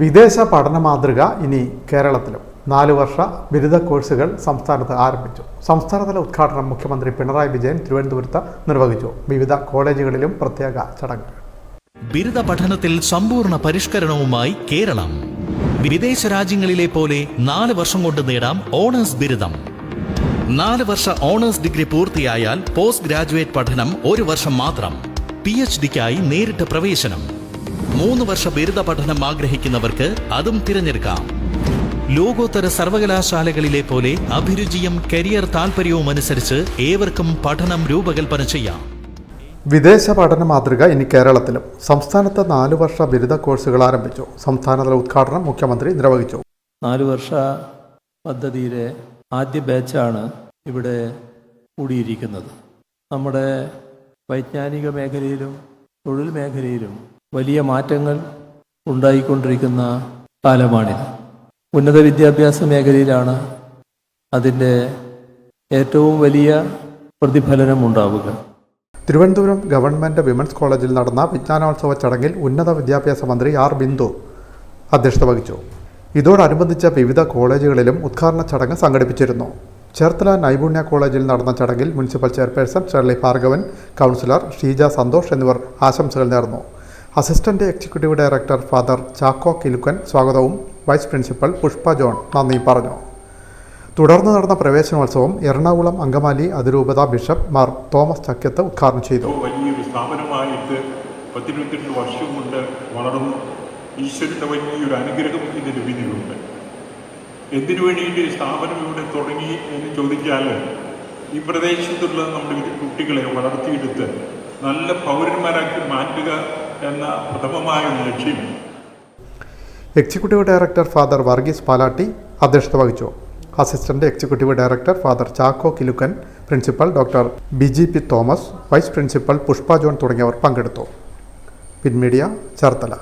വിദേശ പഠന മാതൃക ഇനി കേരളത്തിലും. നാല് വർഷ ബിരുദ കോഴ്സുകൾ സംസ്ഥാനത്ത് ആരംഭിച്ചു. സംസ്ഥാനതല ഉദ്ഘാടനം മുഖ്യമന്ത്രി പിണറായി വിജയൻ തിരുവനന്തപുരത്ത് നിർവഹിച്ചു. വിവിധ കോളേജുകളിലും പ്രത്യേക ചടങ്ങ് ബിരുദ പഠനത്തിൽ സമ്പൂർണ പരിഷ്കരണവുമായി കേരളം. വിദേശ രാജ്യങ്ങളിലെ പോലെ നാല് വർഷം കൊണ്ട് നേടാം ഓണേഴ്സ് ബിരുദം. നാല് വർഷ ഓണേഴ്സ് ഡിഗ്രി പൂർത്തിയായാൽ പോസ്റ്റ് ഗ്രാജുവേറ്റ് പഠനം ഒരു വർഷം മാത്രം. പി എച്ച് ഡിക്കായി നേരിട്ട് പ്രവേശനം. മൂന്ന് വർഷ ബിരുദ പഠനം ആഗ്രഹിക്കുന്നവർക്ക് അതും തിരഞ്ഞെടുക്കാം. ലോകോത്തര സർവകലാശാലകളിലെ പോലെ അഭിരുചിയും കരിയർ താൽപര്യവും അനുസരിച്ച് ഏവർക്കും പഠനം രൂപകൽപ്പന ചെയ്യാം. വിദേശ പഠന മാതൃക ഇനി കേരളത്തിലും. സംസ്ഥാനത്ത് നാല് വർഷ ബിരുദ കോഴ്സുകൾ ആരംഭിച്ചു. സംസ്ഥാനതല ഉദ്ഘാടനം മുഖ്യമന്ത്രി നിർവഹിച്ചു. നാല് വർഷ പദ്ധതിയിലെ ആദ്യ ബാച്ചാണ് ഇവിടെ കൂടിയിരിക്കുന്നത്. നമ്മുടെ വൈജ്ഞാനിക മേഖലയിലും തൊഴിൽ മേഖലയിലും വലിയ മാറ്റങ്ങൾ ഉണ്ടായിക്കൊണ്ടിരിക്കുന്ന കാലമാണിത്. ഉന്നത വിദ്യാഭ്യാസ മേഖലയിലാണ് അതിന്റെ ഏറ്റവും വലിയ പ്രതിഫലനം ഉണ്ടാവുക തിരുവനന്തപുരം ഗവൺമെന്റ് വിമൻസ് കോളേജിൽ നടന്ന വിജ്ഞാനോത്സവ ചടങ്ങിൽ ഉന്നത വിദ്യാഭ്യാസ മന്ത്രി ആർ ബിന്ദു അധ്യക്ഷത വഹിച്ചു. ഇതോടനുബന്ധിച്ച് വിവിധ കോളേജുകളിലും ഉദ്ഘാടന ചടങ്ങ് സംഘടിപ്പിച്ചിരുന്നു. ചേർത്തല നൈപുണ്യ കോളേജിൽ നടന്ന ചടങ്ങിൽ municipal chairperson Shirley Bhargavan councillor Sheeja Santhosh എന്നിവർ ആശംസകൾ നേർന്നു. Assistant executive director father Chacko Kilukkan സ്വാഗതവും വൈസ് പ്രിൻസിപ്പൽ പുഷ്പ ജോൺ നന്ദി പറഞ്ഞു. തുടർന്ന് നടന്ന പ്രവേശനോത്സവം എറണാകുളം അങ്കമാലി അതിരൂപത ബിഷപ്പ് മാർ തോമസ് ചക്കത്ത് ഉദ്ഘാടനം ചെയ്തു. വലിയൊരു സ്ഥാപനമായിട്ട് വർഷം കൊണ്ട് വളർന്നു. ഈശ്വരന്റെ വലിയൊരു അനുഗ്രഹം എന്തിനു വേണ്ടിയിട്ട് സ്ഥാപനം ഇവിടെ തുടങ്ങി എന്ന് ചോദിച്ചാൽ ഈ പ്രദേശത്തുള്ള നമ്മുടെ കുട്ടികളെ വളർത്തിയെടുത്ത് നല്ല പൗരന്മാരാക്കി മാറ്റുക എന്ന പ്രഥമമായ ലക്ഷ്യം. Executive director father Varghese Palatty അധ്യക്ഷത വഹിച്ചു. Assistant executive director father Chacko Kilukkan principal doctor Biji P Thomas vice principal Pushpa John തുടങ്ങിയവർ പങ്കെടുത്തു. പിൻമീഡിയ ചേർത്തല.